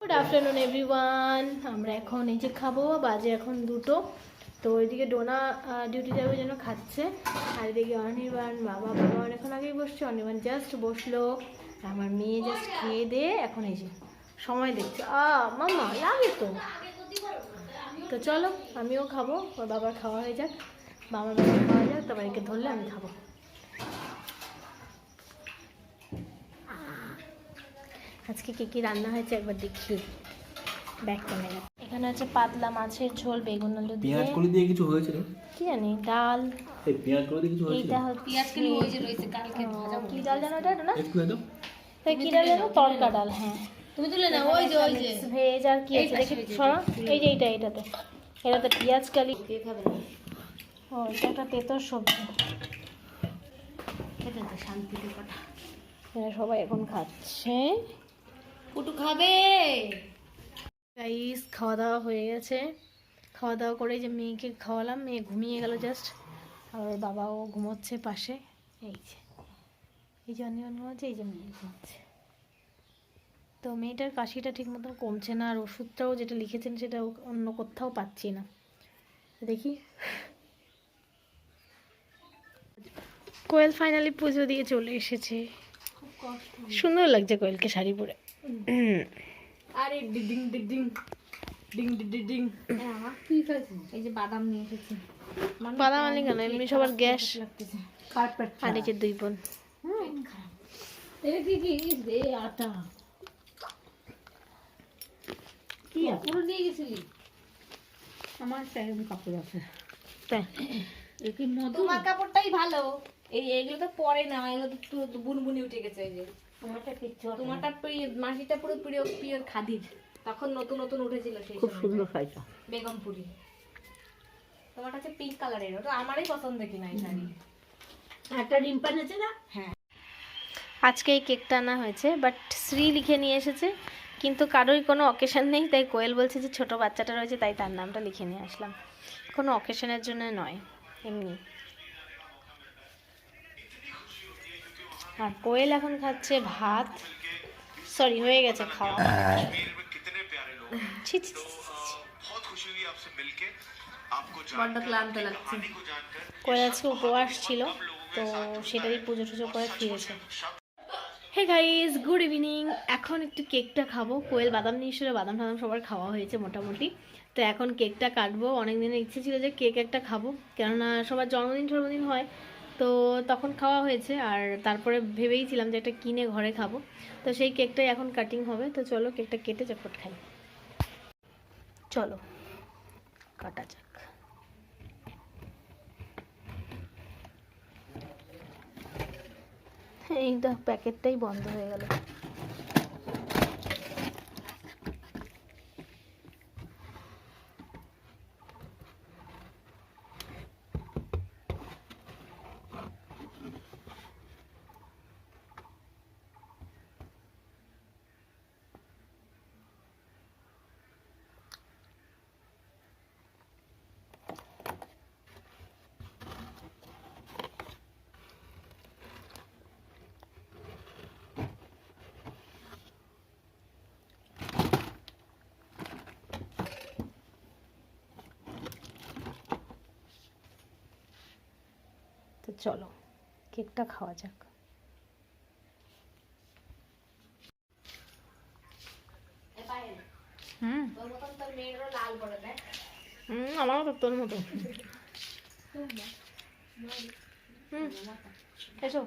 Good afternoon everyone আমরা এখন এই যে খাব, বাজে এখন দুটো। তো ওইদিকে ডোনা ডিউটি যাবে যেন খাচ্ছে। আর এদিকে অনির্বাণ, বাবা বাবা এখন আগেই বসছে। অনির্বাণ জাস্ট বসল। আমার মেয়ে জাস্ট খেয়ে দিয়ে এখন এই যে সময় দেখছে। আ মামা লাগে তো। তো চলো, আমিও খাব। ওর বাবার খাওয়া হয়ে যাক। বাবার বাবা খাওয়া যাক। তারপর ধরলে আমি খাব। আজকে কি কি রান্না হয়েছে একবার দেখি। ব্যাক ক্যামেরা এখানে আছে পাতলা মাছের ঝোল বেগুন আলু দিয়ে। পেঁয়াজ কলি দিয়ে কিছু হয়েছিল? কি জানি ডাল। এই পেঁয়াজ কলি দিয়ে কিছু হয়েছিল? এইটা হচ্ছে পেঁয়াজ কালি ওই যে রয়েছে কালকে ভাজা কি ডাল জানো এটা না? একটু দাও। তাই কি ডাল জানো তড়কা ডাল হ্যাঁ। তুমি তুলে না ওই যে ওই যে। ভেজ আর কি আছে? দেখি শোনো এই যে এইটা এইটাতে। এটাতে পেঁয়াজ কালি। কে খাবে? না ও এটা একটা তেতর সবজি। খেতে তো শান্তিতে কথা। এরা সবাই এখন খাচ্ছে। পুটু খাবে। গাইস খাওয়া দাওয়া হয়ে গেছে। খাওয়া দাওয়া করে যে মেয়েকে খাওয়ালাম মেয়ে ঘুমিয়ে গেল জাস্ট আর বাবাও ঘুমোচ্ছে পাশে। এই যে। এই যে অনিয়ন ঘুমাচ্ছে এই যে মেয়ে ঘুমাচ্ছে। তো মেয়েটার কাশিটা ঠিক মতন কমছে না আর ওষুধটাও যেটা লিখেছেন সেটা অন্য কোথাও পাচ্ছি না। দেখি। কোয়েল ফাইনালি পুজো দিয়ে চলে এসেছে। সুন্দর লাগছে কোয়েলকে শাড়ি পরে। আরে ডিডিং ডিডিং ডিং ডিডিং এই যে বাদাম নিয়ে এসেছি। বাদাম আনি কেন? এমনি সবার গ্যাস। যে দুই বোন। আমার কাপড় আছে। তোমার কাপড়টাই ভালো। এই এগুলো তো পরে না এগুলো তো বুনবুনি উঠে গেছে এই যে। তোমারটা কিচ্ছু তোমারটা মাসিটা পুরো পিওর পিওর খাদির। তখন নতুন নতুন উঠেছিল সেই খুব সুন্দর শাড়িটা। বেগমপুরি। তোমারটা হচ্ছে পিঙ্ক কালারের ওটা আমারই পছন্দ কিনা এই শাড়ি। একটা রিম্পান আছে না? হ্যাঁ। আজকে এই কেকটা আনা হয়েছে বাট শ্রী লিখে নিয়ে এসেছে কিন্তু কারোই কোনো অকেশন নেই তাই কোয়েল বলছে যে ছোট বাচ্চাটা রয়েছে তাই তার নামটা লিখে নিয়ে আসলাম। কোনো অকেশনের জন্য নয় এমনি। আর কোয়েল এখন খাচ্ছে ভাত। সরি হয়ে গেছে খাওয়া। বড্ড ক্লান্ত লাগছে। কোয়েল আজকে উপবাস ছিল তো সেটারই পুজো টুজো করে ফিরেছে। হে গাইজ গুড ইভিনিং এখন একটু কেকটা খাব। কোয়েল বাদাম নিয়ে বাদাম টাদাম সবার খাওয়া হয়েছে মোটামুটি। তো এখন কেকটা কাটবো। অনেক দিনের ইচ্ছে ছিল যে কেক একটা খাব। কেননা সবার জন্মদিন জন্মদিন হয় তো তখন খাওয়া হয়েছে আর তারপরে ভেবেইছিলাম যে একটা কিনে ঘরে খাব। তো সেই কেকটাই এখন কাটিং হবে। তো চলো কেকটা কেটে চটপট খাই। চলো, কাটা যাক। এই দেখ, প্যাকেটটাই বন্ধ হয়ে গেল। চলো, কেকটা খাওয়া যাক। হুম। আমারও তো তোর মতো। হুম। এসো।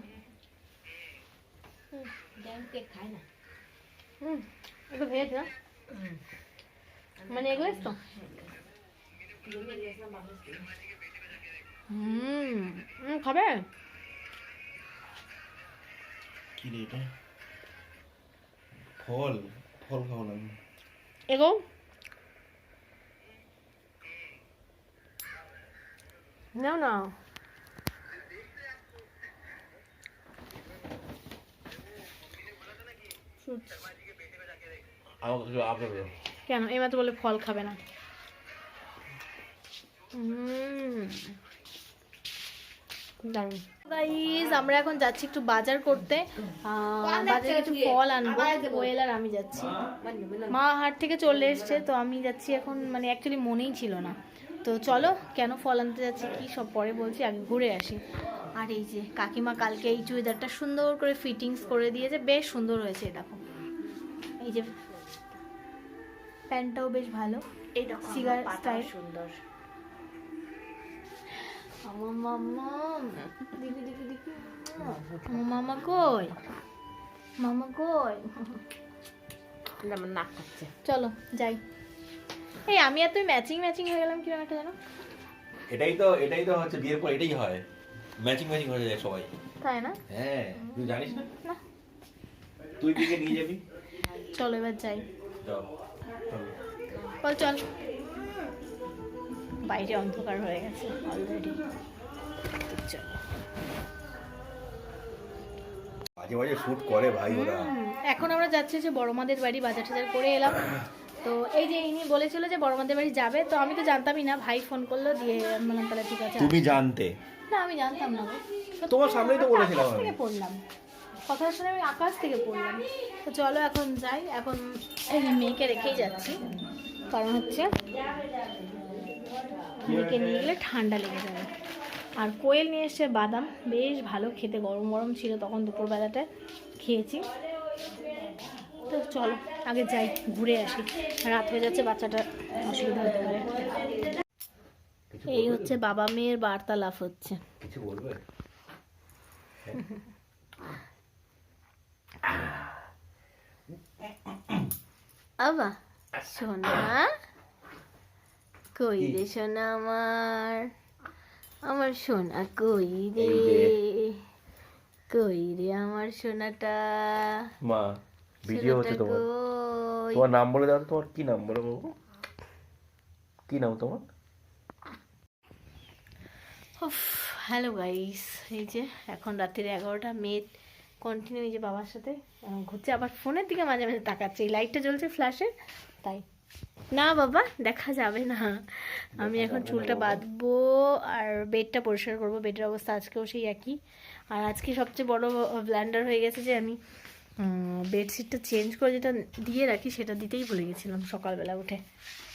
হুম, একটু না? মানে এগলেস তো? হম। খাবে? কি রে এটা? ফল ফল খাব না এগো। নাও না কেন? এই মাত্র বলে ফল খাবে না। হুম আমরা এখন যাচ্ছি একটু বাজার করতে। বাজারে একটু ফল আনব। কোয়েল আর আমি যাচ্ছি। মা? হাট থেকে চলে এসছে তো আমি যাচ্ছি এখন মানে অ্যাকচুয়ালি মনেই ছিল না। তো চলো কেন ফল আনতে যাচ্ছি কি সব পরে বলছি আগে ঘুরে আসি। আর এই যে কাকিমা কালকে এই চুড়িদারটা সুন্দর করে ফিটিংস করে দিয়েছে বেশ সুন্দর হয়েছে দেখো। এই যে প্যান্টটাও বেশ ভালো। এই দেখো style। সুন্দর। আমার মামা দেখি দেখি দেখি আমার মামা কই মামা কই আমার নাক কাটছে চলো যাই এই আমি আর তুই ম্যাচিং ম্যাচিং হয়ে গেলাম কীরকম একটা জানো এটাই তো এটাই তো হচ্ছে বিয়ের পর এটাই হয় ম্যাচিং ম্যাচিং হয়ে যায় সবাই তাই না হ্যাঁ তুই জানিস না না তুই দিকে নিয়ে যাবি চলো এবার যাই চল চল। বাইরে অন্ধকার হয়ে গেছে অলরেডি চলো। মাঝে মাঝে শুট করে ভাই ওরা। এখন আমরা যাচ্ছি যে বড় মাদের বাড়ি বাজার টাজার করে এলাম। তো এই যে ইনি বলেছিল যে বড় মাদের বাড়ি যাবে তো আমি তো জানতামই না ভাই ফোন করল দিয়ে বললাম তাহলে ঠিক আছে তুমি জানতে? না আমি জানতাম না। তোমার সামনেই তো বলেছিলাম আকাশ আমি। থেকে পড়লাম। কথা শুনে আমি আকাশ থেকে পড়লাম। তো চলো এখন যাই। এখন মেয়েকে রেখেই যাচ্ছি। কারণ হচ্ছে মেয়েকে নিয়ে গেলে ঠান্ডা লেগে যাবে। আর কোয়েল নিয়ে এসছে বাদাম। বেশ ভালো খেতে গরম গরম ছিল তখন দুপুরবেলাতে খেয়েছি। তো চলো আগে যাই ঘুরে আসি। রাত হয়ে যাচ্ছে বাচ্চাটা অসুবিধা হতে পারে। এই হচ্ছে বাবা মেয়ের বার্তালাপ হচ্ছে। তো? কিছু বলবে? আবা সোনা কই রে সোনা আমার? আমার সোনা কই রে। কই রে আমার সোনাটা? মা ভিডিও হচ্ছে তোমার। তোমার নাম বলে দাও তোমার কি নাম বলো বাবু? কি নাম তোমার? উফ হ্যালো গাইস এই যে এখন রাত্রির এগারোটা মেয়ে কন্টিনিউ এই যে বাবার সাথে ঘুরছে আবার ফোনের দিকে মাঝে মাঝে তাকাচ্ছে এই লাইটটা জ্বলছে ফ্ল্যাশে তাই। না বাবা, দেখা যাবে না। আমি এখন চুলটা বাঁধবো আর বেডটা পরিষ্কার করব, বেডের অবস্থা আজকেও সেই একই। আর আজকে সবচেয়ে বড় ব্ল্যান্ডার হয়ে গেছে যে আমি বেডশিটটা চেঞ্জ করে যেটা দিয়ে রাখি সেটা দিতেই ভুলে গেছিলাম সকালবেলা উঠে।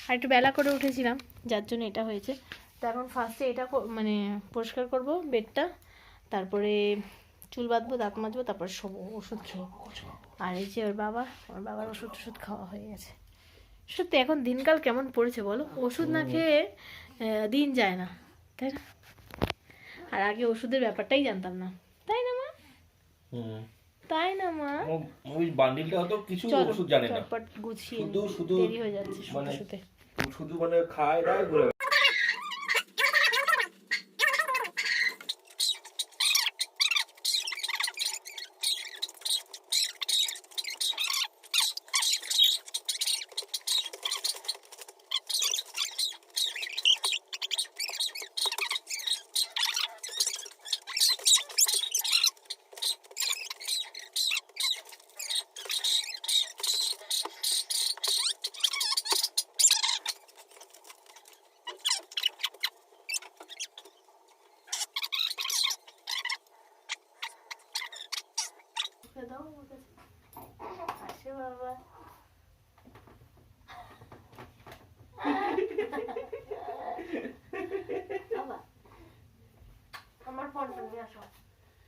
আর একটু বেলা করে উঠেছিলাম, যার জন্য এটা হয়েছে। তো এখন ফার্স্টে এটা মানে পরিষ্কার করব বেডটা, তারপরে চুল বাঁধবো, দাঁত মাজবো, তারপর শোবো, ওষুধ খেয়ে আর এই যে ওর বাবা, ওর বাবার ওষুধ ওষুধ খাওয়া হয়ে গেছে। সত্যি এখন দিনকাল কেমন পড়েছে বলো? ওষুধ না খেয়ে দিন যায় না তাই না? আর আগে ওষুধের ব্যাপারটাই জানতাম না। তাই না মা? হুম। তাই না মা? ওই বান্ডিলটা তো কিছু ওষুধ জানে না। গুছিয়ে শুধু শুধু দেরি হয়ে যাচ্ছে শুতে মানে- শুধু মানে খায় না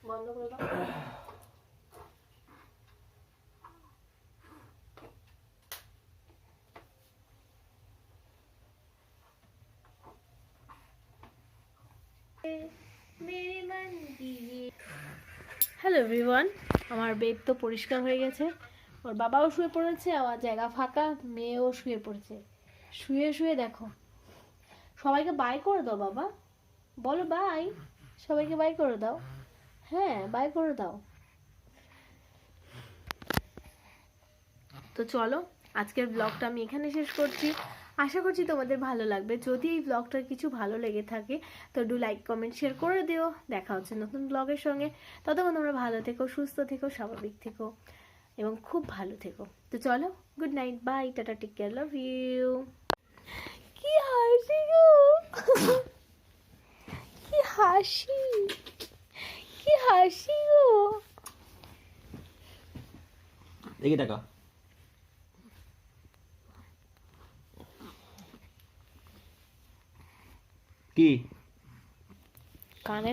বন্ধ করে হ্যালো এভরিওয়ান আমার বেড তো পরিষ্কার হয়ে গেছে। ওর বাবাও শুয়ে পড়েছে, আমার জায়গা ফাঁকা, মেয়েও শুয়ে পড়েছে। শুয়ে শুয়ে দেখো। সবাইকে বাই করে দাও, বাবা। বলো বাই সবাইকে বাই করে দাও। হ্যাঁ বাই করে দাও। তো চলো, আজকের ব্লগটা আমি এখানে শেষ করছি। আশা করছি তোমাদের ভালো লাগবে। যদি এই ব্লগটার কিছু ভালো লেগে থাকে, তো ডু লাইক কমেন্ট শেয়ার করে দিও। দেখা হচ্ছে নতুন ব্লগের সঙ্গে। ততক্ষণ তোমরা ভালো থেকো, সুস্থ থেকো, স্বাভাবিক থেকো এবং খুব ভালো থেকো। তো চলো good night bye tata take care love you কি হাসি গো! কি হাসি হাসি গো দেখি টাকা। কি? কানে